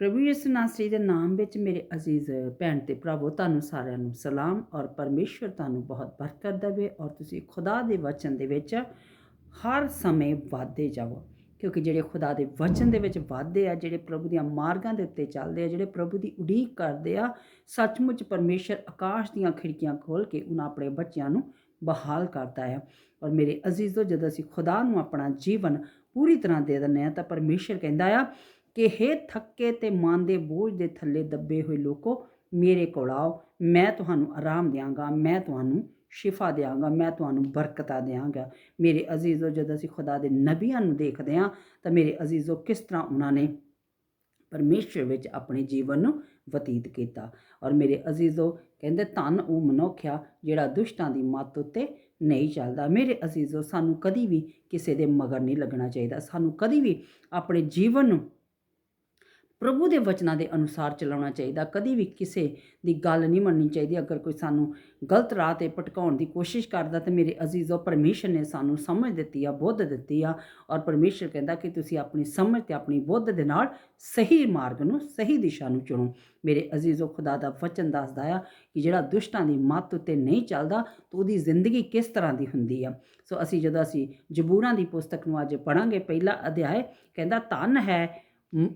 ਪ੍ਰਭੂ ਯਿਸੂ ਨਾਸਰੀ ਦੇ ਨਾਮ ਵਿੱਚ ਮੇਰੇ ਅਜ਼ੀਜ਼ ਭੈਣ ਤੇ ਭਰਾਵੋ, ਤੁਹਾਨੂੰ ਸਾਰਿਆਂ ਨੂੰ ਸਲਾਮ ਔਰ ਪਰਮੇਸ਼ਵਰ ਤੁਹਾਨੂੰ ਬਹੁਤ ਬਰਕਤ ਦੇਵੇ ਔਰ ਤੁਸੀਂ ਖੁਦਾ ਦੇ ਵਚਨ ਦੇ ਵਿੱਚ ਹਰ ਸਮੇਂ ਵਾਧੇ ਜਾਵੋ। ਕਿਉਂਕਿ ਜਿਹੜੇ ਖੁਦਾ ਦੇ ਵਚਨ ਦੇ ਵਿੱਚ ਵਾਧੇ ਆ, ਜਿਹੜੇ ਪ੍ਰਭੂ ਦੀਆਂ ਮਾਰਗਾਂ ਦੇ ਉੱਤੇ ਚੱਲਦੇ ਆ, ਜਿਹੜੇ ਪ੍ਰਭੂ ਦੀ ਉਡੀਕ ਕਰਦੇ ਆ, ਸੱਚਮੁੱਚ ਪਰਮੇਸ਼ਰ ਆਕਾਸ਼ ਦੀਆਂ ਖਿੜਕੀਆਂ ਖੋਲ ਕੇ ਉਹਨਾਂ ਆਪਣੇ ਬੱਚਿਆਂ ਨੂੰ ਬਹਾਲ ਕਰਦਾ ਹੈ ਔਰ ਮੇਰੇ ਅਜ਼ੀਜ਼ੋ ਜਦੋਂ ਅਸੀਂ ਖੁਦਾ ਨੂੰ ਆਪਣਾ ਜੀਵਨ ਪੂਰੀ ਤਰ੍ਹਾਂ ਦੇ ਦਿੰਦੇ ਆ, ਤਾਂ ਪਰਮੇਸ਼ਰ ਕਹਿੰਦਾ ਆ ਕਿ ਹੇ ਥੱਕੇ ਤੇ ਮਨ ਦੇ ਬੋਝ ਦੇ ਥੱਲੇ ਦੱਬੇ ਹੋਏ ਲੋਕੋ, ਮੇਰੇ ਕੋਲ ਆਓ, ਮੈਂ ਤੁਹਾਨੂੰ ਆਰਾਮ ਦਿਆਂਗਾ, ਮੈਂ ਤੁਹਾਨੂੰ ਸ਼ਿਫਾ ਦਿਆਂਗਾ, ਮੈਂ ਤੁਹਾਨੂੰ ਬਰਕਤਾਂ ਦਿਆਂਗਾ। ਮੇਰੇ ਅਜ਼ੀਜ਼ੋ, ਜਦ ਅਸੀਂ ਖੁਦਾ ਦੇ ਨਬੀਆਂ ਨੂੰ ਦੇਖਦੇ ਹਾਂ, ਤਾਂ ਮੇਰੇ ਅਜ਼ੀਜ਼ੋ ਕਿਸ ਤਰ੍ਹਾਂ ਉਹਨਾਂ ਨੇ ਪਰਮੇਸ਼ਰ ਵਿੱਚ ਆਪਣੇ ਜੀਵਨ ਨੂੰ ਬਤੀਤ ਕੀਤਾ? ਔਰ ਮੇਰੇ ਅਜ਼ੀਜ਼ੋ ਕਹਿੰਦੇ, ਧਨ ਉਹ ਮਨੁੱਖਿਆ ਜਿਹੜਾ ਦੁਸ਼ਟਾਂ ਦੀ ਮੱਤ ਉੱਤੇ ਨਹੀਂ ਚੱਲਦਾ। ਮੇਰੇ ਅਜ਼ੀਜ਼ੋ, ਸਾਨੂੰ ਕਦੀ ਵੀ ਕਿਸੇ ਦੇ ਮਗਰ ਨਹੀਂ ਲੱਗਣਾ ਚਾਹੀਦਾ। ਸਾਨੂੰ ਕਦੀ ਵੀ ਆਪਣੇ ਜੀਵਨ ਨੂੰ ਪ੍ਰਭੂ ਦੇ ਵਚਨਾਂ ਦੇ ਅਨੁਸਾਰ ਚਲਾਉਣਾ ਚਾਹੀਦਾ। ਕਦੀ ਵੀ ਕਿਸੇ ਦੀ ਗੱਲ ਨਹੀਂ ਮੰਨਣੀ ਚਾਹੀਦੀ। ਅਗਰ ਕੋਈ ਸਾਨੂੰ ਗਲਤ ਰਾਹ ਤੇ ਭਟਕਾਉਣ ਦੀ ਕੋਸ਼ਿਸ਼ ਕਰਦਾ ਤੇ ਮੇਰੇ ਅਜ਼ੀਜ਼ੋ ਪਰਮੇਸ਼ਰ ਨੇ ਸਾਨੂੰ ਸਮਝ ਦਿੱਤੀ ਆ, ਬੁੱਧ ਦਿੱਤੀ ਆ ਔਰ ਪਰਮੇਸ਼ਰ ਕਹਿੰਦਾ ਕਿ ਤੁਸੀਂ ਆਪਣੀ ਸਮਝ ਤੇ ਆਪਣੀ ਬੁੱਧ ਦੇ ਨਾਲ ਸਹੀ ਮਾਰਗ ਨੂੰ ਸਹੀ ਦਿਸ਼ਾ ਨੂੰ ਚੁਣੋ। ਮੇਰੇ ਅਜ਼ੀਜ਼ੋ ਖੁਦਾ ਦਾ ਵਚਨ ਦੱਸਦਾ ਆ ਕਿ ਜਿਹੜਾ ਦੁਸ਼ਟਾਂ ਦੀ ਮੱਤ ਉੱਤੇ ਨਹੀਂ ਚੱਲਦਾ ਤਾਂ ਉਹਦੀ ਜ਼ਿੰਦਗੀ ਕਿਸ ਤਰ੍ਹਾਂ ਦੀ ਹੁੰਦੀ ਆ। ਸੋ ਅਸੀਂ ਜਦੋਂ ਅਸੀਂ ਜਬੂਰਾਂ ਦੀ ਪੁਸਤਕ ਨੂੰ ਅੱਜ ਪੜਾਂਗੇ ਪਹਿਲਾ ਅਧਿਆਇ ਕਹਿੰਦਾ, ਧੰਨ ਹੈ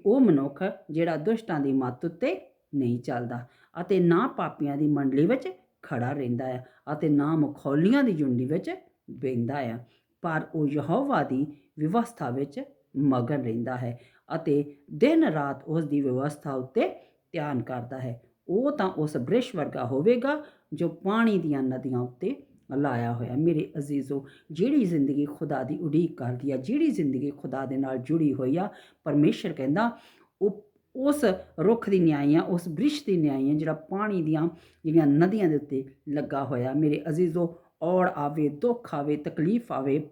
ਉਹ ਮਨੁੱਖ ਜਿਹੜਾ ਦੁਸ਼ਟਾਂ ਦੀ ਮੱਤ ਉੱਤੇ ਨਹੀਂ ਚੱਲਦਾ ਅਤੇ ਨਾ ਪਾਪੀਆਂ ਦੀ ਮੰਡਲੀ ਵਿੱਚ ਖੜਾ ਰਹਿੰਦਾ ਹੈ ਅਤੇ ਨਾ ਮਖੌਲੀਆਂ ਦੀ ਜੁੰਡੀ ਵਿੱਚ ਬਹਿੰਦਾ ਹੈ ਪਰ ਉਹ ਯਹੋਵਾ ਦੀ ਵਿਵਸਥਾ ਵਿੱਚ ਮਗਨ ਰਹਿੰਦਾ ਹੈ ਅਤੇ ਦਿਨ ਰਾਤ ਉਸ ਦੀ ਵਿਵਸਥਾ ਉੱਤੇ ਧਿਆਨ ਕਰਦਾ ਹੈ। ਉਹ ਤਾਂ ਉਸ ਬ੍ਰਿਸ਼ ਵਰਗਾ ਹੋਵੇਗਾ ਜੋ ਪਾਣੀ ਦੀਆਂ ਨਦੀਆਂ ਉੱਤੇ ਲਾਇਆ ਹੋਇਆ। ਮੇਰੇ ਅਜ਼ੀਜ਼ੋ, ਜਿਹੜੀ ਜ਼ਿੰਦਗੀ ਖੁਦਾ ਦੀ ਉਡੀਕ ਕਰਦੀ ਆ, ਜਿਹੜੀ ਜ਼ਿੰਦਗੀ ਖੁਦਾ ਦੇ ਨਾਲ ਜੁੜੀ ਹੋਈ ਆ, ਪਰਮੇਸ਼ਰ ਕਹਿੰਦਾ, ਉਹ, ਉਸ ਰੁੱਖ ਦੀ ਨਿਆਈ ਆ, ਉਸ ਬ੍ਰਿਸ਼ ਦੀ ਨਿਆਈ ਆ, ਜਿਹੜਾ ਪਾਣੀ ਦੀਆਂ ਜਿਹੜੀਆਂ ਨਦੀਆਂ ਦੇ ਉੱਤੇ ਲੱਗਾ ਹੋਇਆ। ਮੇਰੇ ਅਜ਼ੀਜ਼ੋ, ਔੜ ਆਵੇ, ਦੁੱਖ ਆਵੇ, ਤਕਲੀਫ ਆਵੇ,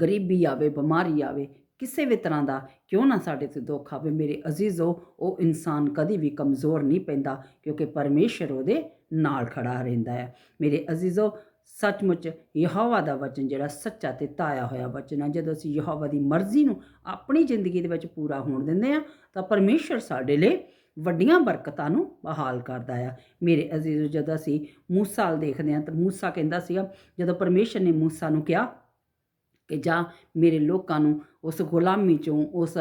ਗਰੀਬੀ ਆਵੇ, ਬਿਮਾਰੀ ਆਵੇ, ਕਿਸੇ ਵੀ ਤਰ੍ਹਾਂ ਦਾ ਕਿਉਂ ਨਾ ਸਾਡੇ ਤੇ ਦੁੱਖ ਆਵੇ, ਮੇਰੇ ਅਜ਼ੀਜ਼ੋ, ਉਹ ਇਨਸਾਨ ਕਦੀ ਵੀ ਕਮਜ਼ੋਰ ਨਹੀਂ ਪੈਂਦਾ, ਕਿਉਂਕਿ ਪਰਮੇਸ਼ਰ ਉਹਦੇ ਨਾਲ ਖੜਾ ਰਹਿੰਦਾ ਹੈ। ਮੇਰੇ ਅਜ਼ੀਜ਼ੋ, ਸੱਚਮੁੱਚ ਯਹੋਵਾ ਦਾ ਵਚਨ ਜਿਹੜਾ ਸੱਚਾ ਤੇ ਤਾਇਆ ਹੋਇਆ ਵਚਨ ਹੈ ਜਦੋਂ ਅਸੀਂ ਯਹੋਵਾ ਦੀ ਮਰਜ਼ੀ ਨੂੰ ਆਪਣੀ ਜ਼ਿੰਦਗੀ ਦੇ ਵਿੱਚ ਪੂਰਾ ਹੋਣ ਦਿੰਦੇ ਆ, ਤਾਂ ਪਰਮੇਸ਼ਰ ਸਾਡੇ ਲਈ ਵੱਡੀਆਂ ਬਰਕਤਾਂ ਨੂੰ ਬਹਾਲ ਕਰਦਾ ਆ। ਮੇਰੇ ਅਜ਼ੀਜ਼ੋ, ਜਦੋਂ ਅਸੀਂ ਮੂਸਾ ਵੱਲ ਦੇਖਦੇ ਆ, ਤਾਂ ਮੂਸਾ ਕਹਿੰਦਾ ਸੀਗਾ, ਜਦੋਂ ਪਰਮੇਸ਼ਰ ਨੇ ਮੂਸਾ ਨੂੰ ਕਿਹਾ ਕਿ ਜਾ ਮੇਰੇ ਲੋਕਾਂ ਨੂੰ ਉਸ ਗੁਲਾਮੀ ਚੋਂ, ਉਸ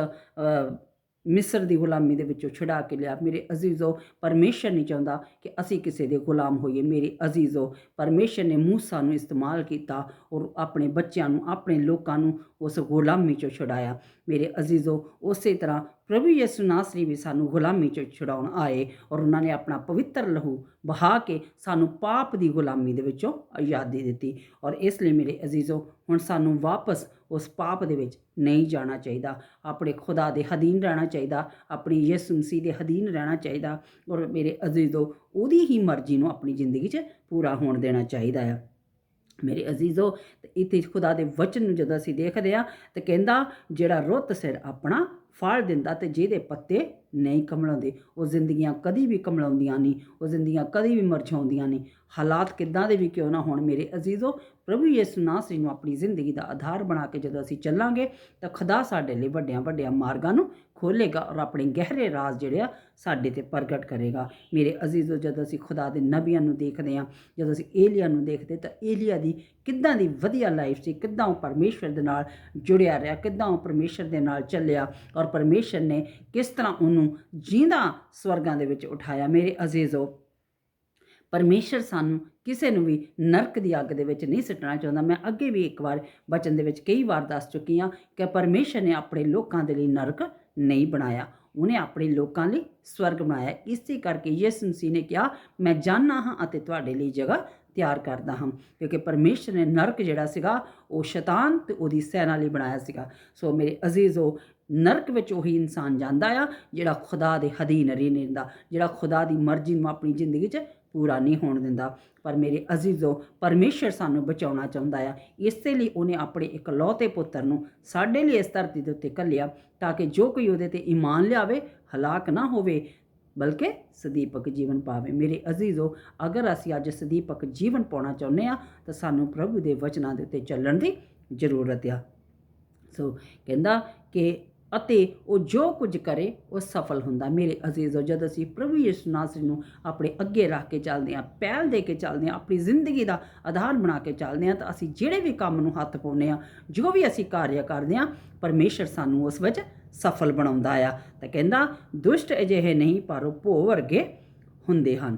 ਮਿਸਰ ਦੀ ਗੁਲਾਮੀ ਦੇ ਵਿੱਚੋਂ ਛੁਡਾ ਕੇ ਲਿਆ। ਮੇਰੇ ਅਜ਼ੀਜ਼ੋ, ਪਰਮੇਸ਼ਰ ਨਹੀਂ ਚਾਹੁੰਦਾ ਕਿ ਅਸੀਂ ਕਿਸੇ ਦੇ ਗੁਲਾਮ ਹੋਈਏ। ਮੇਰੇ ਅਜ਼ੀਜ਼ੋ, ਪਰਮੇਸ਼ਰ ਨੇ ਮੂਸਾ ਨੂੰ ਇਸਤੇਮਾਲ ਕੀਤਾ ਔਰ ਆਪਣੇ ਬੱਚਿਆਂ ਨੂੰ, ਆਪਣੇ ਲੋਕਾਂ ਨੂੰ ਉਸ ਗੁਲਾਮੀ ਚੋਂ ਛੁਡਾਇਆ। ਮੇਰੇ ਅਜ਼ੀਜ਼ੋ, ਉਸੇ ਤਰ੍ਹਾਂ ਪ੍ਰਭੂ ਯਿਸੂ ਨਾਸਰੀ ਵੀ ਸਾਨੂੰ ਗੁਲਾਮੀ ਚੋਂ ਛੁਡਾਉਣ ਆਏ ਔਰ ਉਹਨਾਂ ਨੇ ਆਪਣਾ ਪਵਿੱਤਰ ਲਹੂ ਬਹਾ ਕੇ ਸਾਨੂੰ ਪਾਪ ਦੀ ਗੁਲਾਮੀ ਦੇ ਵਿੱਚੋਂ ਆਜ਼ਾਦੀ ਦਿੱਤੀ ਔਰ ਇਸ ਲਈ ਮੇਰੇ ਅਜ਼ੀਜ਼ੋ, ਹੁਣ ਸਾਨੂੰ ਵਾਪਸ ਉਸ ਪਾਪ ਦੇ ਵਿੱਚ ਨਹੀਂ ਜਾਣਾ ਚਾਹੀਦਾ। ਆਪਣੇ ਖੁਦਾ ਦੇ ਅਧੀਨ ਰਹਿਣਾ ਚਾਹੀਦਾ, ਆਪਣੀ ਯਿਸੂ ਮਸੀਹ ਦੇ ਅਧੀਨ ਰਹਿਣਾ ਚਾਹੀਦਾ ਔਰ ਮੇਰੇ ਅਜ਼ੀਜ਼ੋ, ਉਹਦੀ ਹੀ ਮਰਜ਼ੀ ਨੂੰ ਆਪਣੀ ਜ਼ਿੰਦਗੀ 'ਚ ਪੂਰਾ ਹੋਣ ਦੇਣਾ ਚਾਹੀਦਾ ਆ। ਮੇਰੇ ਅਜ਼ੀਜ਼ੋ, ਤੇ ਇੱਥੇ ਖੁਦਾ ਦੇ ਵਚਨ ਨੂੰ ਜਦੋਂ ਅਸੀਂ ਦੇਖਦੇ ਆ ਤੇ ਕਹਿੰਦਾ, ਜਿਹੜਾ ਰੁੱਤ ਸਿਰ ਆਪਣਾ ਫਲ ਦਿੰਦਾ ਤੇ ਜਿਹਦੇ ਪੱਤੇ ਨਹੀਂ ਕਮਲਾਉਂਦੇ ਉਹ ਜ਼ਿੰਦਗੀਆਂ ਕਦੀ ਵੀ ਕਮਲਾਉਂਦੀਆਂ ਨਹੀਂ, ਉਹ ਜ਼ਿੰਦਗੀਆਂ ਕਦੀ ਵੀ ਮਰਝਾਉਂਦੀਆਂ ਨਹੀਂ। ਹਾਲਾਤ ਕਿੱਦਾਂ ਦੇ ਵੀ ਕਿਉਂ ਨਾ ਹੋਣ ਮੇਰੇ ਅਜ਼ੀਜ਼ੋ, ਪ੍ਰਭੂ ਯਿਸੂ ਨਾਸਰੀ ਨੂੰ ਆਪਣੀ ਜ਼ਿੰਦਗੀ ਦਾ ਆਧਾਰ ਬਣਾ ਕੇ ਜਦੋਂ ਅਸੀਂ ਚੱਲਾਂਗੇ, ਤਾਂ ਖੁਦਾ ਸਾਡੇ ਲਈ ਵੱਡਿਆਂ ਵੱਡਿਆਂ ਮਾਰਗਾਂ ਨੂੰ ਖੋਲੇਗਾ ਔਰ ਆਪਣੇ ਗਹਿਰੇ ਰਾਜ਼ ਜਿਹੜੇ ਆ ਸਾਡੇ ਤੇ ਪ੍ਰਗਟ ਕਰੇਗਾ। ਮੇਰੇ ਅਜ਼ੀਜ਼ੋ, ਜਦੋਂ ਅਸੀਂ ਖੁਦਾ ਦੇ ਨਬੀਆਂ ਨੂੰ ਦੇਖਦੇ ਹਾਂ, ਜਦੋਂ ਅਸੀਂ ਏਲੀਆ ਨੂੰ ਦੇਖਦੇ, ਤਾਂ ਏਲੀਆ ਦੀ ਕਿੱਦਾਂ ਦੀ ਵਧੀਆ ਲਾਈਫ ਸੀ, ਕਿੱਦਾਂ ਉਹ ਪਰਮੇਸ਼ਵਰ ਦੇ ਨਾਲ ਜੁੜਿਆ ਰਿਹਾ, ਕਿੱਦਾਂ ਉਹ ਪਰਮੇਸ਼ਵਰ ਦੇ ਨਾਲ ਚੱਲਿਆ ਔਰ ਪਰਮੇਸ਼ਵਰ ਨੇ ਕਿਸ ਤਰ੍ਹਾਂ ਉਹਨੂੰ ਜੀਂਦਾ ਸਵਰਗਾਂ ਦੇ ਵਿੱਚ ਉਠਾਇਆ। ਮੇਰੇ ਅਜ਼ੀਜ਼ੋ ਪਰਮੇਸ਼ਰ ਸਾਨੂੰ ਕਿਸੇ ਨੂੰ ਵੀ ਨਰਕ ਦੀ ਅੱਗ ਦੇ ਵਿੱਚ ਨਹੀਂ ਸਿੱਟਣਾ ਚਾਹੁੰਦਾ। ਮੈਂ ਅੱਗੇ ਵੀ ਇੱਕ ਵਾਰ ਬਚਨ ਦੇ ਵਿੱਚ ਕਈ ਵਾਰ ਦੱਸ ਚੁੱਕੀ ਹਾਂ ਕਿ ਪਰਮੇਸ਼ਰ ਨੇ ਆਪਣੇ ਲੋਕਾਂ ਦੇ ਲਈ ਨਰਕ ਨਹੀਂ ਬਣਾਇਆ। ਉਹਨੇ ਆਪਣੇ ਲੋਕਾਂ ਲਈ ਸਵਰਗ ਬਣਾਇਆ। ਇਸੇ ਕਰਕੇ ਯਿਸੂ ਮਸੀਹ ਨੇ ਕਿਹਾ, ਮੈਂ ਜਾਣਨਾ ਹਾਂ ਅਤੇ ਤੁਹਾਡੇ ਲਈ ਜਗ੍ਹਾ ਤਿਆਰ ਕਰਦਾ ਹਾਂ। ਕਿਉਂਕਿ ਪਰਮੇਸ਼ਰ ਨੇ ਨਰਕ ਜਿਹੜਾ ਸੀਗਾ, ਉਹ ਸ਼ੈਤਾਨ ਤੇ ਉਹਦੀ ਸੈਨਾ ਲਈ ਬਣਾਇਆ ਸੀਗਾ। ਸੋ ਮੇਰੇ ਅਜ਼ੀਜ਼ੋ ਨਰਕ ਵਿੱਚ ਉਹੀ ਇਨਸਾਨ ਜਾਂਦਾ ਆ, ਜਿਹੜਾ ਖੁਦਾ ਦੇ ਅਧੀਨ ਨਹੀਂ ਰਹਿੰਦਾ, ਜਿਹੜਾ ਖੁਦਾ ਦੀ ਮਰਜ਼ੀ ਨੂੰ ਆਪਣੀ ਜ਼ਿੰਦਗੀ 'ਚ ਪੂਰਾ ਨਹੀਂ ਹੋਣ ਦਿੰਦਾ। ਪਰ ਮੇਰੇ ਅਜ਼ੀਜ਼ੋ ਪਰਮੇਸ਼ਰ ਸਾਨੂੰ ਬਚਾਉਣਾ ਚਾਹੁੰਦਾ ਆ। ਇਸੇ ਲਈ ਉਹਨੇ ਆਪਣੇ ਇਕਲੌਤੇ ਪੁੱਤਰ ਨੂੰ ਸਾਡੇ ਲਈ ਇਸ ਧਰਤੀ ਦੇ ਉੱਤੇ ਘੱਲਿਆ ਤਾਂ ਕਿ ਜੋ ਕੋਈ ਉਹਦੇ ਤੇ ਈਮਾਨ ਲਿਆਵੇ, ਹਲਾਕ ਨਾ ਹੋਵੇ, ਬਲਕਿ ਸਦੀਪਕ ਜੀਵਨ ਪਾਵੇ। ਮੇਰੇ ਅਜ਼ੀਜ਼ੋ, ਅਗਰ ਅਸੀਂ ਅੱਜ ਸਦੀਪਕ ਜੀਵਨ ਪਾਉਣਾ ਚਾਹੁੰਦੇ ਆ ਤਾਂ ਸਾਨੂੰ ਪ੍ਰਭੂ ਦੇ ਵਚਨਾਂ ਦੇ ਉੱਤੇ ਚੱਲਣ ਦੀ ਜ਼ਰੂਰਤ ਆ। ਸੋ ਕਹਿੰਦਾ ਕਿ ਅਤੇ ਉਹ ਜੋ ਕੁਝ ਕਰੇ, ਉਹ ਸਫਲ ਹੁੰਦਾ। ਮੇਰੇ ਅਜ਼ੀਜ਼ੋ ਜਦ ਅਸੀਂ ਪ੍ਰਭੂ ਯਿਸੂ ਨਾਸਰੀ ਨੂੰ ਆਪਣੇ ਅੱਗੇ ਰੱਖ ਕੇ ਚੱਲਦੇ ਹਾਂ ਪਹਿਲ ਦੇ ਕੇ ਚੱਲਦੇ ਹਾਂ, ਆਪਣੀ ਜ਼ਿੰਦਗੀ ਦਾ ਆਧਾਰ ਬਣਾ ਕੇ ਚੱਲਦੇ ਹਾਂ, ਤਾਂ ਅਸੀਂ ਜਿਹੜੇ ਵੀ ਕੰਮ ਨੂੰ ਹੱਥ ਪਾਉਂਦੇ ਹਾਂ, ਜੋ ਵੀ ਅਸੀਂ ਕਾਰਜ ਕਰਦੇ ਹਾਂ, ਪਰਮੇਸ਼ਰ ਸਾਨੂੰ ਉਸ ਵਿੱਚ ਸਫਲ ਬਣਾਉਂਦਾ ਆ। ਤਾਂ ਕਹਿੰਦਾ, ਦੁਸ਼ਟ ਅਜਿਹੇ ਨਹੀਂ, ਪਰ ਉਹ ਭੋ ਵਰਗੇ ਹੁੰਦੇ ਹਨ।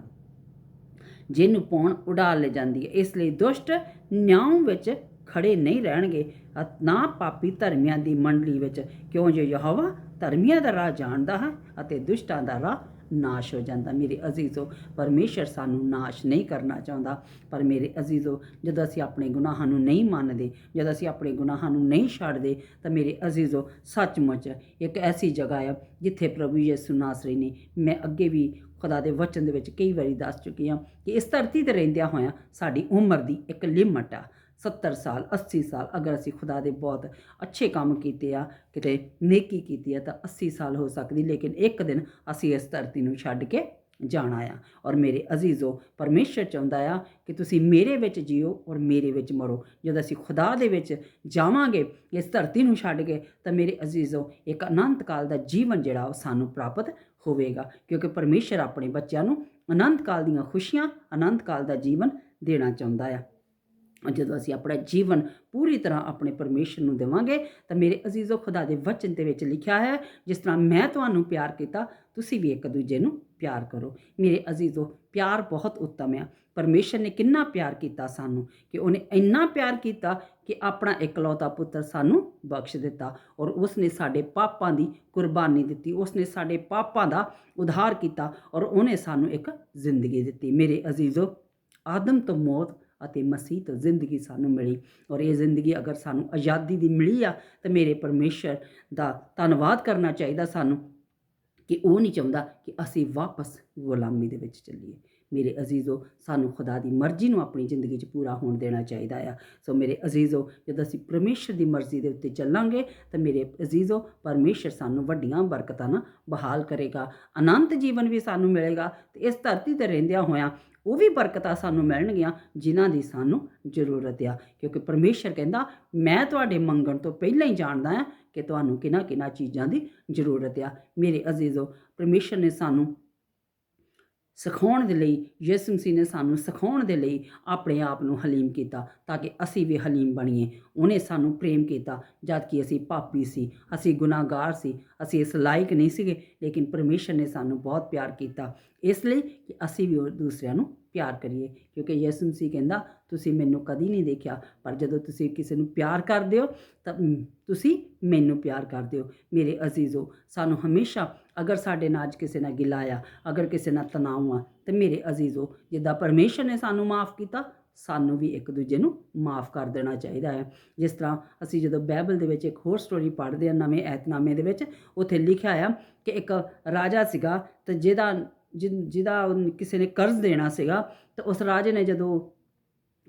ਜਿਹਨੂੰ ਪਾਉਣ ਉਡਾ ਲੈ ਜਾਂਦੀ ਹੈ। ਇਸ ਲਈ ਦੁਸ਼ਟ ਨਿਆਂ ਵਿੱਚ ਖੜੇ ਨਹੀਂ ਰਹਿਣਗੇ। ਅਤ- ਨਾ ਪਾਪੀ ਧਰਮੀਆਂ ਦੀ ਮੰਡਲੀ ਵਿੱਚ, ਕਿਉਂ ਜੋ ਯਹੋਵਾ ਧਰਮੀਆਂ ਦਾ ਰਾਹ ਜਾਣਦਾ ਹੈ ਅਤੇ ਦੁਸ਼ਟਾਂ ਦਾ ਰਾਹ ਨਾਸ਼ ਹੋ ਜਾਂਦਾ? ਮੇਰੇ ਅਜ਼ੀਜ਼ੋ, ਪਰਮੇਸ਼ਰ ਸਾਨੂੰ ਨਾਸ਼ ਨਹੀਂ ਕਰਨਾ ਚਾਹੁੰਦਾ। ਪਰ ਮੇਰੇ ਅਜ਼ੀਜ਼ੋ, ਜਦੋਂ ਅਸੀਂ ਆਪਣੇ ਗੁਨਾਹਾਂ ਨੂੰ ਨਹੀਂ ਮੰਨਦੇ, ਜਦੋਂ ਅਸੀਂ ਆਪਣੇ ਗੁਨਾਹਾਂ ਨੂੰ ਨਹੀਂ ਛੱਡਦੇ, ਤਾਂ ਮੇਰੇ ਅਜ਼ੀਜ਼ੋ, ਸੱਚਮੁੱਚ ਇੱਕ ਐਸੀ ਜਗ੍ਹਾ ਹੈ ਜਿੱਥੇ ਪ੍ਰਭੂ ਯਿਸੂ ਨਾਸਰੀ ਨੇ ਮੈਂ ਅੱਗੇ ਵੀ ਖੁਦਾ ਦੇ ਵਚਨ ਦੇ ਵਿੱਚ ਕਈ ਵਾਰੀ ਦੱਸ ਚੁੱਕੀ ਹਾਂ ਕਿ ਇਸ ਧਰਤੀ ਤੇ ਰਹਿੰਦਿਆਂ ਹੋਇਆਂ ਸਾਡੀ ਉਮਰ ਦੀ ਇੱਕ ਲਿਮਟ ਆ। 70 ਸਾਲ 80 ਸਾਲ, ਅਗਰ ਅਸੀਂ ਖੁਦਾ ਦੇ ਬਹੁਤ ਅੱਛੇ ਕੰਮ ਕੀਤੇ ਆ, ਕਿਤੇ ਨੇਕੀ ਕੀਤੀ ਆ, ਤਾਂ 80 ਸਾਲ ਹੋ ਸਕਦੀ, ਲੇਕਿਨ ਇੱਕ ਦਿਨ ਅਸੀਂ ਇਸ ਧਰਤੀ ਨੂੰ ਛੱਡ ਕੇ ਜਾਣਾ ਆ। ਔਰ ਮੇਰੇ ਅਜ਼ੀਜ਼ੋ, ਪਰਮੇਸ਼ਰ ਚਾਹੁੰਦਾ ਆ ਕਿ ਤੁਸੀਂ ਮੇਰੇ ਵਿੱਚ ਜੀਓ ਔਰ ਮੇਰੇ ਵਿੱਚ ਮਰੋ। ਜਦੋਂ ਅਸੀਂ ਖੁਦਾ ਦੇ ਵਿੱਚ ਜਾਵਾਂਗੇ, ਇਸ ਧਰਤੀ ਨੂੰ ਛੱਡ ਕੇ, ਤਾਂ ਮੇਰੇ ਅਜ਼ੀਜ਼ੋ, ਇੱਕ ਅਨੰਤ ਕਾਲ ਦਾ ਜੀਵਨ ਜਿਹੜਾ, ਉਹ ਸਾਨੂੰ ਪ੍ਰਾਪਤ ਹੋਵੇਗਾ। ਕਿਉਂਕਿ ਪਰਮੇਸ਼ਰ ਆਪਣੇ ਬੱਚਿਆਂ ਨੂੰ ਅਨੰਤ ਕਾਲ ਦੀਆਂ ਖੁਸ਼ੀਆਂ, ਅਨੰਤ ਕਾਲ ਦਾ ਜੀਵਨ ਦੇਣਾ ਚਾਹੁੰਦਾ ਆ। ਜਦੋਂ ਅਸੀਂ ਆਪਣਾ ਜੀਵਨ ਪੂਰੀ ਤਰ੍ਹਾਂ ਆਪਣੇ ਪਰਮੇਸ਼ਰ ਨੂੰ ਦੇਵਾਂਗੇ, ਤਾਂ ਮੇਰੇ ਅਜ਼ੀਜ਼ੋ ਖੁਦਾ ਦੇ ਵਚਨ ਦੇ ਵਿੱਚ ਲਿਖਿਆ ਹੈ, ਜਿਸ ਤਰ੍ਹਾਂ ਮੈਂ ਤੁਹਾਨੂੰ ਪਿਆਰ ਕੀਤਾ, ਤੁਸੀਂ ਵੀ ਇੱਕ ਦੂਜੇ ਨੂੰ ਪਿਆਰ ਕਰੋ। ਮੇਰੇ ਅਜ਼ੀਜ਼ੋ, ਪਿਆਰ ਬਹੁਤ ਉੱਤਮ ਆ। ਪਰਮੇਸ਼ਰ ਨੇ ਕਿੰਨਾ ਪਿਆਰ ਕੀਤਾ ਸਾਨੂੰ ਕਿ ਉਹਨੇ ਇੰਨਾ ਪਿਆਰ ਕੀਤਾ ਕਿ ਆਪਣਾ ਇਕਲੌਤਾ ਪੁੱਤਰ ਸਾਨੂੰ ਬਖਸ਼ ਦਿੱਤਾ ਔਰ ਉਸ ਨੇ ਸਾਡੇ ਪਾਪਾਂ ਦੀ ਕੁਰਬਾਨੀ ਦਿੱਤੀ ਉਸ ਨੇ ਸਾਡੇ ਪਾਪਾਂ ਦਾ ਉਧਾਰ ਕੀਤਾ ਔਰ ਉਹਨੇ ਸਾਨੂੰ ਇੱਕ ਜ਼ਿੰਦਗੀ ਦਿੱਤੀ। ਮੇਰੇ ਅਜ਼ੀਜ਼ੋ, ਆਦਮ ਤੋਂ ਮੌਤ ਅਤੇ ਮਸੀਹ ਤੋਂ ਜ਼ਿੰਦਗੀ ਸਾਨੂੰ ਮਿਲੀ। ਔਰ ਇਹ ਜ਼ਿੰਦਗੀ ਅਗਰ ਸਾਨੂੰ ਆਜ਼ਾਦੀ ਦੀ ਮਿਲੀ ਆ, ਤਾਂ ਮੇਰੇ ਪਰਮੇਸ਼ਰ ਦਾ ਧੰਨਵਾਦ ਕਰਨਾ ਚਾਹੀਦਾ ਸਾਨੂੰ ਕਿ ਉਹ ਨਹੀਂ ਚਾਹੁੰਦਾ ਕਿ ਅਸੀਂ ਵਾਪਸ ਗੁਲਾਮੀ ਦੇ ਵਿੱਚ ਚੱਲੀਏ। ਮੇਰੇ ਅਜ਼ੀਜ਼ੋ, ਸਾਨੂੰ ਖੁਦਾ ਦੀ ਮਰਜ਼ੀ ਨੂੰ ਆਪਣੀ ਜ਼ਿੰਦਗੀ 'ਚ ਪੂਰਾ ਹੋਣ ਦੇਣਾ ਚਾਹੀਦਾ ਆ। ਸੋ ਮੇਰੇ ਅਜ਼ੀਜ਼ੋ, ਜਦੋਂ ਅਸੀਂ ਪਰਮੇਸ਼ਰ ਦੀ ਮਰਜ਼ੀ ਦੇ ਉੱਤੇ ਚੱਲਾਂਗੇ, ਤਾਂ ਮੇਰੇ ਅਜ਼ੀਜ਼ੋ, ਪਰਮੇਸ਼ਰ ਸਾਨੂੰ ਵੱਡੀਆਂ ਬਰਕਤਾਂ ਨਾਲ ਬਹਾਲ ਕਰੇਗਾ। ਅਨੰਤ ਜੀਵਨ ਵੀ ਸਾਨੂੰ ਮਿਲੇਗਾ ਤੇ ਇਸ ਧਰਤੀ ਤੇ ਰਹਿੰਦਿਆਂ ਹੋਇਆਂ ਉਹ ਵੀ ਬਰਕਤਾਂ ਸਾਨੂੰ ਮਿਲਣਗੀਆਂ, ਜਿਨ੍ਹਾਂ ਦੀ ਸਾਨੂੰ ਜ਼ਰੂਰਤ ਆ। ਕਿਉਂਕਿ ਪਰਮੇਸ਼ਰ ਕਹਿੰਦਾ, ਮੈਂ ਤੁਹਾਡੇ ਮੰਗਣ ਤੋਂ ਪਹਿਲਾਂ ਹੀ ਜਾਣਦਾ ਹਾਂ ਕਿ ਤੁਹਾਨੂੰ ਕਿਹਨਾਂ ਕਿਹਨਾਂ ਚੀਜ਼ਾਂ ਦੀ ਜ਼ਰੂਰਤ ਆ। ਮੇਰੇ ਅਜ਼ੀਜ਼ੋ, ਪਰਮੇਸ਼ਰ ਨੇ ਸਾਨੂੰ ਸਿਖਾਉਣ ਦੇ ਲਈ, ਯਿਸੂ ਮਸੀਹ ਨੇ ਸਾਨੂੰ ਸਿਖਾਉਣ ਦੇ ਲਈ ਆਪਣੇ ਆਪ ਨੂੰ ਹਲੀਮ ਕੀਤਾ ਤਾਂ ਕਿ ਅਸੀਂ ਵੀ ਹਲੀਮ ਬਣੀਏ। ਉਹਨੇ ਸਾਨੂੰ ਪ੍ਰੇਮ ਕੀਤਾ, ਜਦ ਕਿ ਅਸੀਂ ਪਾਪੀ ਸੀ, ਅਸੀਂ ਗੁਨਾਹਗਾਰ ਸੀ, ਅਸੀਂ ਇਸ ਲਾਇਕ ਨਹੀਂ ਸੀਗੇ, ਲੇਕਿਨ ਪਰਮੇਸ਼ਰ ਨੇ ਸਾਨੂੰ ਬਹੁਤ ਪਿਆਰ ਕੀਤਾ। ਇਸ ਲਈ ਕਿ ਅਸੀਂ ਵੀ ਉਹ ਦੂਸਰਿਆਂ ਨੂੰ ਪਿਆਰ ਕਰੀਏ, ਕਿਉਂਕਿ ਯਿਸੂ ਮਸੀਹ ਕਹਿੰਦਾ, ਤੁਸੀਂ ਮੈਨੂੰ ਕਦੀ ਨਹੀਂ ਦੇਖਿਆ, ਪਰ ਜਦੋਂ ਤੁਸੀਂ ਕਿਸੇ ਨੂੰ ਪਿਆਰ ਕਰਦੇ ਹੋ, ਤਾਂ ਤੁਸੀਂ ਮੈਨੂੰ ਪਿਆਰ ਕਰਦੇ ਹੋ। ਮੇਰੇ ਅਜ਼ੀਜ਼ੋ, ਸਾਨੂੰ ਹਮੇਸ਼ਾ ਅਗਰ ਸਾਡੇ ਨਾਲ ਅੱਜ ਕਿਸੇ ਨਾਲ ਗਿਲਾ ਆ, ਅਗਰ ਕਿਸੇ ਨਾਲ ਤਣਾਅ ਆ, ਤੇ ਮੇਰੇ ਅਜ਼ੀਜ਼ੋ ਜਿੱਦਾਂ ਪਰਮੇਸ਼ਰ ਨੇ ਸਾਨੂੰ ਮਾਫ ਕੀਤਾ, ਸਾਨੂੰ ਵੀ ਇੱਕ ਦੂਜੇ ਨੂੰ ਮਾਫ ਕਰ ਦੇਣਾ ਚਾਹੀਦਾ ਹੈ। ਜਿਸ ਤਰ੍ਹਾਂ ਅਸੀਂ ਜਦੋਂ ਬਾਈਬਲ ਦੇ ਵਿੱਚ ਇੱਕ ਹੋਰ ਸਟੋਰੀ ਪੜ੍ਹਦੇ ਹਾਂ, ਨਵੇਂ ਐਤਨਾਮੇ ਦੇ ਵਿੱਚ, ਉੱਥੇ ਲਿਖਿਆ ਆ ਕਿ ਇੱਕ ਰਾਜਾ ਸੀਗਾ ਤੇ ਜਿਹਦਾ ਜਿਹ- ਜਿਹਦਾ ਕਿਸੇ ਨੇ ਕਰਜ਼ ਦੇਣਾ ਸੀਗਾ, ਤੇ ਉਸ ਰਾਜੇ ਨੇ ਜਦੋਂ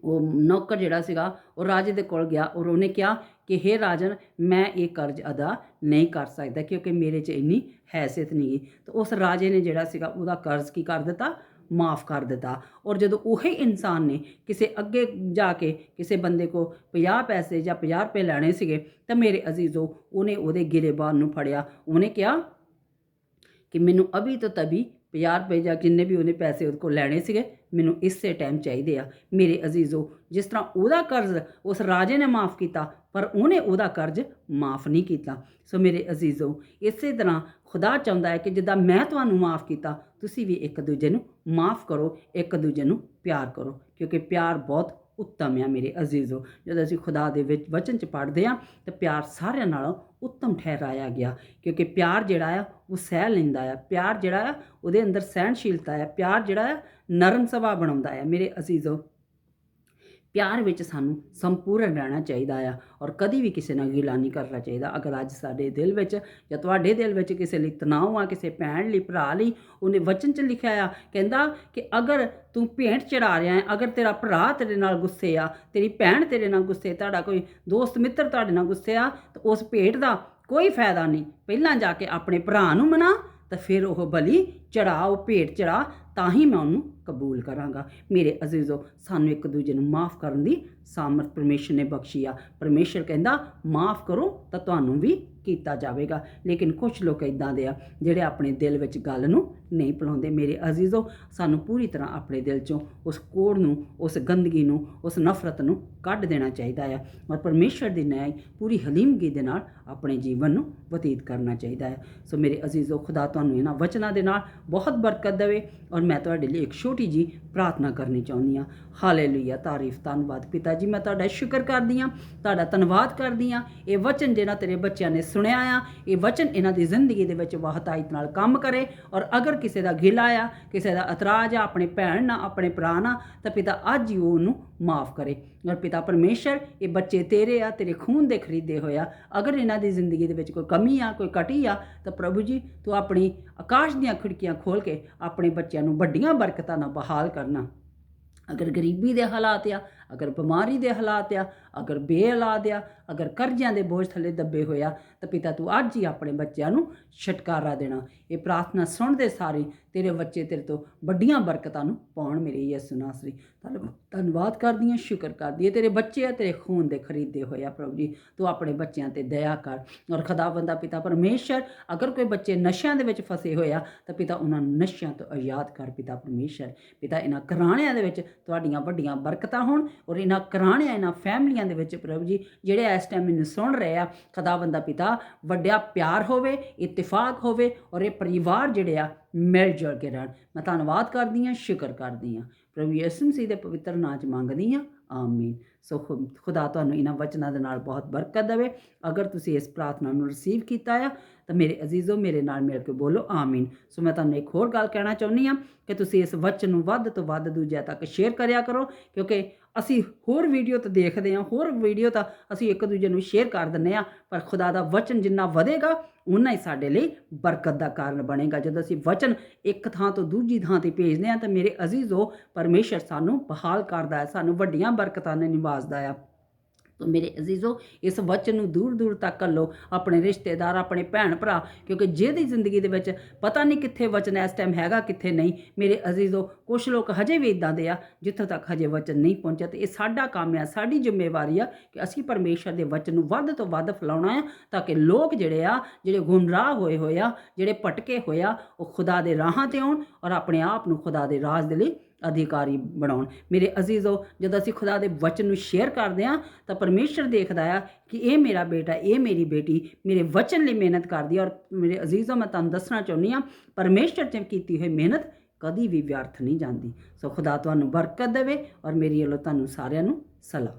ਉਹ ਨੌਕਰ ਜਿਹੜਾ ਸੀਗਾ, ਉਹ ਰਾਜੇ ਦੇ ਕੋਲ ਗਿਆ ਔਰ ਉਹਨੇ ਕਿਹਾ ਕਿ, ਹੇ ਰਾਜਨ, ਮੈਂ ਇਹ ਕਰਜ਼ ਅਦਾ ਨਹੀਂ ਕਰ ਸਕਦਾ ਕਿਉਂਕਿ ਮੇਰੇ 'ਚ ਇੰਨੀ ਹੈਸੀਅਤ ਨਹੀਂ ਗੀ। ਤਾਂ ਉਸ ਰਾਜੇ ਨੇ ਜਿਹੜਾ ਸੀਗਾ, ਉਹਦਾ ਕਰਜ਼ ਕੀ ਕਰ ਦਿੱਤਾ? ਮਾਫ ਕਰ ਦਿੱਤਾ। ਔਰ ਜਦੋਂ ਉਹੀ ਇਨਸਾਨ ਨੇ ਕਿਸੇ ਅੱਗੇ ਜਾ ਕੇ ਕਿਸੇ ਬੰਦੇ ਕੋ 50 ਪੈਸੇ ਜਾਂ 50 ਰੁਪਏ ਲੈਣੇ ਸੀਗੇ, ਤਾਂ ਮੇਰੇ ਅਜ਼ੀਜ਼ੋ ਉਹਨੇ ਉਹਦੇ ਗਿਰੇਬਾਨ ਨੂੰ ਫੜਿਆ। ਉਹਨੇ ਕਿਹਾ ਕਿ, ਮੈਨੂੰ ਅਭੀ ਤੋਂ ਤਭੀ 50 ਰੁਪਏ ਜਾਂ ਕਿੰਨੇ ਵੀ ਉਹਨੇ ਪੈਸੇ ਉਹਦੇ ਕੋਲ ਲੈਣੇ ਸੀਗੇ ਮੈਨੂੰ ਇਸੇ ਟਾਈਮ ਚਾਹੀਦੇ ਆ। ਮੇਰੇ ਅਜ਼ੀਜ਼ੋ, ਜਿਸ ਤਰ੍ਹਾਂ ਉਹਦਾ ਕਰਜ਼ ਉਸ ਰਾਜੇ ਨੇ ਮਾਫ ਕੀਤਾ, ਪਰ ਉਹਨੇ ਉਹਦਾ ਕਰਜ਼ ਮਾਫ ਨਹੀਂ ਕੀਤਾ। ਸੋ ਮੇਰੇ ਅਜ਼ੀਜ਼ੋ, ਇਸੇ ਤਰ੍ਹਾਂ ਖੁਦਾ ਚਾਹੁੰਦਾ ਹੈ ਕਿ ਜਿੱਦਾਂ ਮੈਂ ਤੁਹਾਨੂੰ ਮਾਫ ਕੀਤਾ, ਤੁਸੀਂ ਵੀ ਇੱਕ ਦੂਜੇ ਨੂੰ ਮਾਫ ਕਰੋ, ਇੱਕ ਦੂਜੇ ਨੂੰ ਪਿਆਰ ਕਰੋ, ਕਿਉਂਕਿ ਪਿਆਰ ਬਹੁਤ ਉੱਤਮ ਆ ਮੇਰੇ ਅਜ਼ੀਜ਼ੋ। ਜਦੋਂ ਅਸੀਂ ਖੁਦਾ ਦੇ ਵਿੱਚ ਵਚਨ ਚ ਪੜ੍ਹਦੇ ਆ ਤਾਂ ਪਿਆਰ ਸਾਰਿਆਂ ਨਾਲੋਂ ਉੱਤਮ ਠਹਿਰਾਇਆ ਗਿਆ। ਕਿਉਂਕਿ ਪਿਆਰ ਜਿਹੜਾ ਆ, ਉਹ ਸਹਿ ਲੈਂਦਾ ਆ। ਪਿਆਰ ਜਿਹੜਾ ਆ, ਉਹਦੇ ਅੰਦਰ ਸਹਿਣਸ਼ੀਲਤਾ ਆ। ਪਿਆਰ ਜਿਹੜਾ ਆ, ਨਰਮ ਸੁਭਾਅ ਬਣਾਉਂਦਾ ਆ। ਮੇਰੇ ਅਜ਼ੀਜ਼ੋ ਪਿਆਰ ਵਿੱਚ ਸਾਨੂੰ ਸੰਪੂਰਨ ਰਹਿਣਾ ਚਾਹੀਦਾ ਆ ਔਰ ਕਦੀ ਵੀ ਕਿਸੇ ਨਾਲ ਗਿਲਾ ਨਹੀਂ ਕਰਨਾ ਚਾਹੀਦਾ। ਅਗਰ ਅੱਜ ਸਾਡੇ ਦਿਲ ਵਿੱਚ ਜਾਂ ਤੁਹਾਡੇ ਦਿਲ ਵਿੱਚ ਕਿਸੇ ਲਈ ਤਣਾਅ ਆ, ਕਿਸੇ ਭੈਣ ਲਈ, ਭਰਾ ਲਈ, ਉਹਨੇ ਵਚਨ 'ਚ ਲਿਖਿਆ ਆ, ਕਹਿੰਦਾ ਕਿ ਅਗਰ ਤੂੰ ਭੇਂਟ ਚੜਾ ਰਿਹਾ ਹੈ, ਅਗਰ ਤੇਰਾ ਭਰਾ ਤੇਰੇ ਨਾਲ ਗੁੱਸੇ ਆ, ਤੇਰੀ ਭੈਣ ਤੇਰੇ ਨਾਲ ਗੁੱਸੇ, ਤੁਹਾਡਾ ਕੋਈ ਦੋਸਤ ਮਿੱਤਰ ਤੁਹਾਡੇ ਨਾਲ ਗੁੱਸੇ ਆ, ਤਾਂ ਉਸ ਭੇਟ ਦਾ ਕੋਈ ਫਾਇਦਾ ਨਹੀਂ। ਪਹਿਲਾਂ ਜਾ ਕੇ ਆਪਣੇ ਭਰਾ ਨੂੰ ਮਨਾ ਤਾਂ ਫਿਰ ਉਹ ਬਲੀ ਚੜਾ, ਉਹ ਭੇਟ ਚੜਾ, ਤਾਂ ਹੀ ਮੈਂ ਉਹਨੂੰ ਕਬੂਲ ਕਰਾਂਗਾ। ਮੇਰੇ ਅਜ਼ੀਜ਼ੋ, ਸਾਨੂੰ ਇੱਕ ਦੂਜੇ ਨੂੰ ਮਾਫ ਕਰਨ ਦੀ ਸਾਮਰਥ ਪਰਮੇਸ਼ਰ ਨੇ ਬਖਸ਼ੀ ਆ। ਪਰਮੇਸ਼ਰ ਕਹਿੰਦਾ, ਮਾਫ ਕਰੋ, ਤਾਂ ਤੁਹਾਨੂੰ ਵੀ ਕੀਤਾ ਜਾਵੇਗਾ। ਲੇਕਿਨ ਕੁਝ ਲੋਕ ਇਦਾਂ ਦੇ ਆ, ਜਿਹੜੇ ਆਪਣੇ ਦਿਲ ਵਿੱਚ ਗੱਲ ਨੂੰ ਨਹੀਂ ਭੁਲਾਉਂਦੇ। ਮੇਰੇ ਅਜ਼ੀਜ਼ੋ, ਸਾਨੂੰ ਪੂਰੀ ਤਰ੍ਹਾਂ ਆਪਣੇ ਦਿਲ ਚੋਂ ਉਸ ਕੋੜ ਨੂੰ, ਉਸ ਗੰਦਗੀ ਨੂੰ, ਉਸ ਨਫ਼ਰਤ ਨੂੰ ਕੱਢ ਦੇਣਾ ਚਾਹੀਦਾ ਆ ਔਰ ਪਰਮੇਸ਼ਰ ਦੀ ਨਿਆਂ ਪੂਰੀ ਹਲੀਮਗੀ ਦੇ ਨਾਲ ਆਪਣੇ ਜੀਵਨ ਨੂੰ ਬਤੀਤ ਕਰਨਾ ਚਾਹੀਦਾ ਹੈ ਸੋ ਮੇਰੇ ਅਜ਼ੀਜ਼ੋ, ਖੁਦਾ ਤੁਹਾਨੂੰ ਇਹਨਾਂ ਵਚਨਾਂ ਦੇ ਨਾਲ ਬਹੁਤ ਬਰਕਤ ਦੇਵੇ ਔਰ ਮੈਂ ਤੁਹਾਡੇ ਲਈ ਇੱਕ ਛੋਟੀ ਜੀ ਪ੍ਰਾਰਥਨਾ ਕਰਨੀ ਚਾਹੁੰਦੀ ਹਾਂ। ਹਾਲੇਲੂਇਆ, ਤਾਰੀਫ, ਧੰਨਵਾਦ। ਪਿਤਾ ਜੀ ਮੈਂ ਤੁਹਾਡਾ ਸ਼ੁਕਰ ਕਰਦੀ ਹਾਂ, ਤੁਹਾਡਾ ਧੰਨਵਾਦ ਕਰਦੀ ਹਾਂ। ਇਹ ਵਚਨ ਜਿਹੜਾ ਤੇਰੇ ਬੱਚਿਆਂ ਨੇ ਸੁਣਿਆ ਆ, ਇਹ ਵਚਨ ਇਹਨਾਂ ਦੀ ਜ਼ਿੰਦਗੀ ਦੇ ਵਿੱਚ ਵਾਹਤਾਇਤ ਨਾਲ ਕੰਮ ਕਰੇ ਔਰ ਅਗਰ ਕਿਸੇ ਦਾ ਗਿਲਾ ਆ ਕਿਸੇ ਦਾ ਇਤਰਾਜ਼ ਆ, ਆਪਣੇ ਭੈਣ ਨਾਲ, ਆਪਣੇ ਭਰਾ ਨਾਲ, ਤਾਂ ਪਿਤਾ ਅੱਜ ਹੀ ਉਹਨੂੰ ਮਾਫ ਕਰੇ। ਔਰ ਪਿਤਾ ਪਰਮੇਸ਼ਰ, ਇਹ ਬੱਚੇ ਤੇਰੇ ਆ, ਤੇਰੇ ਖੂਨ ਦੇ ਖਰੀਦੇ ਹੋਇਆ ਅਗਰ ਇਹਨਾਂ ਦੀ ਜ਼ਿੰਦਗੀ ਦੇ ਵਿੱਚ ਕੋਈ ਕਮੀ ਆ, ਕੋਈ ਕਟੀ ਆ, ਤਾਂ ਪ੍ਰਭੂ ਜੀ, ਤੂੰ ਆਪਣੀ ਆਕਾਸ਼ ਦੀਆਂ ਖਿੜਕੀਆਂ ਖੋਲ ਕੇ ਆਪਣੇ ਬੱਚਿਆਂ ਨੂੰ ਵੱਡੀਆਂ ਬਰਕਤਾਂ ਨਾਲ ਬਹਾਲ ਕਰਨਾ। ਅਗਰ ਗਰੀਬੀ ਦੇ ਹਾਲਾਤ ਆ ਅਗਰ ਬਿਮਾਰੀ ਦੇ ਹਾਲਾਤ ਆ, ਅਗਰ ਬੇਔਲਾਦ ਆ, ਅਗਰ ਕਰਜ਼ਿਆਂ ਦੇ ਬੋਝ ਥੱਲੇ ਦੱਬੇ ਹੋਇਆ ਤਾਂ ਪਿਤਾ ਤੂੰ ਅੱਜ ਹੀ ਆਪਣੇ ਬੱਚਿਆਂ ਨੂੰ ਛਟਕਾਰਾ ਦੇਣਾ। ਇਹ ਪ੍ਰਾਰਥਨਾ ਸੁਣਦੇ ਸਾਰੇ ਤੇਰੇ ਬੱਚੇ ਤੇਰੇ ਤੋਂ ਵੱਡੀਆਂ ਬਰਕਤਾਂ ਨੂੰ ਪਾਉਣ ਮੇਰੇ ਯਿਸੂ ਨਾਸਰੀ। ਧੰਨ- ਧੰਨਵਾਦ ਕਰਦੀ ਹਾਂ, ਸ਼ੁਕਰ ਕਰਦੀ ਹਾਂ। ਤੇਰੇ ਬੱਚੇ ਆ, ਤੇਰੇ ਖੂਨ ਦੇ ਖਰੀਦੇ ਹੋਏ ਆ ਪ੍ਰਭੂ ਜੀ। ਤੂੰ ਆਪਣੇ ਬੱਚਿਆਂ ਤੇ ਦਇਆ ਕਰ ਔਰ ਖੁਦਾਵੰਦਾ ਪਿਤਾ ਪਰਮੇਸ਼ਰ, ਅਗਰ ਕੋਈ ਬੱਚੇ ਨਸ਼ਿਆਂ ਦੇ ਵਿੱਚ ਫਸੇ ਹੋਇਆ ਤਾਂ ਪਿਤਾ ਉਹਨਾਂ ਨੂੰ ਨਸ਼ਿਆਂ ਤੋਂ ਆਜ਼ਾਦ ਕਰ ਪਿਤਾ ਪਰਮੇਸ਼ਰ। ਪਿਤਾ, ਇਹਨਾਂ ਘਰਾਣਿਆਂ ਦੇ ਵਿੱਚ ਤੁਹਾਡੀਆਂ ਵੱਡੀਆਂ ਬਰਕਤਾਂ ਹੋਣ ਔਰ ਇਹਨਾਂ ਕਰਾਣਿਆਂ ਇਹਨਾਂ ਫੈਮਲੀਆਂ ਦੇ ਵਿੱਚ ਪ੍ਰਭੂ ਜੀ, ਜਿਹੜੇ ਇਸ ਟਾਈਮ ਮੈਨੂੰ ਸੁਣ ਰਹੇ ਆ ਖੁਦਾਵੰਦਾ ਪਿਤਾ, ਵੱਡਿਆ ਪਿਆਰ ਹੋਵੇ, ਇਤਫਾਕ ਹੋਵੇ ਔਰ ਇਹ ਪਰਿਵਾਰ ਜਿਹੜੇ ਆ, ਮਿਲ ਜੁਲ ਕੇ ਰਹਿਣ। ਮੈਂ ਧੰਨਵਾਦ ਕਰਦੀ ਹਾਂ, ਸ਼ੁਕਰ ਕਰਦੀ ਹਾਂ। ਪ੍ਰਭੂ ਯਿਸੂ ਮਸੀਹ ਦੇ ਪਵਿੱਤਰ ਨਾਮ 'ਚ ਮੰਗਦੀ ਹਾਂ, ਆਮੀਨ। ਸੋ ਖੁ- ਖੁਦਾ ਤੁਹਾਨੂੰ ਇਹਨਾਂ ਵਚਨਾਂ ਦੇ ਨਾਲ ਬਹੁਤ ਬਰਕਤ ਦੇਵੇ। ਅਗਰ ਤੁਸੀਂ ਇਸ ਪ੍ਰਾਰਥਨਾ ਨੂੰ ਰਿਸੀਵ ਕੀਤਾ ਆ, ਤਾਂ ਮੇਰੇ ਅਜ਼ੀਜ਼ੋ ਮੇਰੇ ਨਾਲ ਮਿਲ ਕੇ ਬੋਲੋ, ਆਮੀਨ। ਸੋ ਮੈਂ ਤੁਹਾਨੂੰ ਇੱਕ ਹੋਰ ਗੱਲ ਕਹਿਣਾ ਚਾਹੁੰਦੀ ਹਾਂ ਕਿ ਤੁਸੀਂ ਇਸ ਵਚਨ ਨੂੰ ਵੱਧ ਤੋਂ ਵੱਧ ਦੂਜਿਆਂ ਤੱਕ ਸ਼ੇਅਰ ਕਰਿਆ ਕਰੋ, ਕਿਉਂਕਿ ਅਸੀਂ ਹੋਰ ਵੀਡੀਓ ਤਾਂ ਦੇਖਦੇ ਹਾਂ, ਹੋਰ ਵੀਡੀਓ ਤਾਂ ਅਸੀਂ ਇੱਕ ਦੂਜੇ ਨੂੰ ਸ਼ੇਅਰ ਕਰ ਦਿੰਦੇ ਹਾਂ, ਪਰ ਖੁਦਾ ਦਾ ਵਚਨ ਜਿੰਨਾ ਵਧੇਗਾ ਉਨਾ ਹੀ ਸਾਡੇ ਲਈ ਬਰਕਤ ਦਾ ਕਾਰਨ ਬਣੇਗਾ। ਜਦੋਂ ਅਸੀਂ ਵਚਨ ਇੱਕ ਥਾਂ ਤੋਂ ਦੂਜੀ ਥਾਂ ਤੇ ਭੇਜਦੇ ਹਾਂ ਤਾਂ ਮੇਰੇ ਅਜ਼ੀਜ਼ੋ ਪਰਮੇਸ਼ਰ ਸਾਨੂੰ ਬਹਾਲ ਕਰਦਾ ਹੈ, ਸਾਨੂੰ ਵੱਡੀਆਂ ਬਰਕਤਾਂ ਨੇ ਨਿਵਾਜਦਾ ਆ ਤੋ ਮੇਰੇ ਅਜ਼ੀਜ਼ੋ ਇਸ ਵਚਨ ਨੂੰ ਦੂਰ ਦੂਰ ਤੱਕ ਲਓ ਆਪਣੇ ਰਿਸ਼ਤੇਦਾਰ, ਆਪਣੇ ਭੈਣ ਭਰਾ, ਕਿਉਂਕਿ ਜਿਹਦੀ ਜ਼ਿੰਦਗੀ ਦੇ ਵਿੱਚ ਪਤਾ ਨਹੀਂ ਕਿੱਥੇ ਵਚਨ ਇਸ ਟਾਈਮ ਹੈਗਾ, ਕਿੱਥੇ ਨਹੀਂ। ਮੇਰੇ ਅਜ਼ੀਜ਼ੋ ਕੁਝ ਲੋਕ ਹਜੇ ਵੀ ਇਦਾਂ ਦੇ ਆ, ਜਿੱਥੋਂ ਤੱਕ ਹਜੇ ਵਚਨ ਨਹੀਂ ਪਹੁੰਚਿਆ, ਤੇ ਇਹ ਸਾਡਾ ਕੰਮ ਆ, ਸਾਡੀ ਜ਼ਿੰਮੇਵਾਰੀ ਆ ਕਿ ਅਸੀਂ ਪਰਮੇਸ਼ਰ ਦੇ ਵਚਨ ਨੂੰ ਵੱਧ ਤੋਂ ਵੱਧ ਫੈਲਾਉਣਾ ਆ, ਤਾਂ ਕਿ ਲੋਕ ਜਿਹੜੇ ਆ, ਜਿਹੜੇ ਗੁੰਮਰਾਹ ਹੋਏ ਹੋਏ ਆ, ਜਿਹੜੇ ਭਟਕੇ ਹੋਏ ਆ, ਉਹ ਖੁਦਾ ਦੇ ਰਾਹਾਂ ਤੇ ਆਉਣ ਔਰ ਆਪਣੇ ਆਪ ਨੂੰ ਖੁਦਾ ਦੇ ਰਾਜ ਦੇ ਲਈ ਅਧਿਕਾਰੀ ਬਣਾਉਣ। ਮੇਰੇ ਅਜ਼ੀਜ਼ੋ ਜਦੋਂ ਅਸੀਂ ਖੁਦਾ ਦੇ ਵਚਨ ਨੂੰ ਸ਼ੇਅਰ ਕਰਦੇ ਆ ਤਾਂ ਪਰਮੇਸ਼ਰ ਦੇਖਦਾ ਆ ਕਿ ਇਹ ਮੇਰਾ ਬੇਟਾ, ਇਹ ਮੇਰੀ ਬੇਟੀ ਮੇਰੇ ਵਚਨ ਲਈ ਮਿਹਨਤ ਕਰਦੀ ਆ। ਔਰ ਮੇਰੇ ਅਜ਼ੀਜ਼ੋ ਮੈਂ ਤੁਹਾਨੂੰ ਦੱਸਣਾ ਚਾਹੁੰਦੀ ਆ ਪਰਮੇਸ਼ਰ ਤੇ ਕੀਤੀ ਹੋਈ ਮਿਹਨਤ ਕਦੀ ਵੀ ਵਿਅਰਥ ਨਹੀਂ ਜਾਂਦੀ। ਸੋ ਖੁਦਾ ਤੁਹਾਨੂੰ ਬਰਕਤ ਦੇਵੇ ਔਰ ਮੇਰੀ ਵੱਲੋਂ ਤੁਹਾਨੂੰ ਸਾਰਿਆਂ ਨੂੰ ਸਲਾਮ।